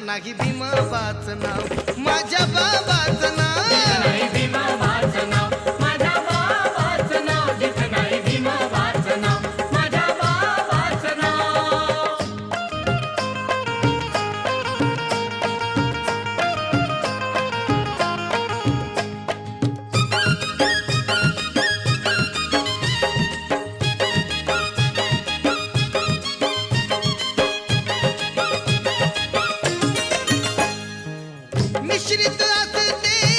नाही भीमाबाचं नाव. माझ्या बाबाचं E se lhe trata de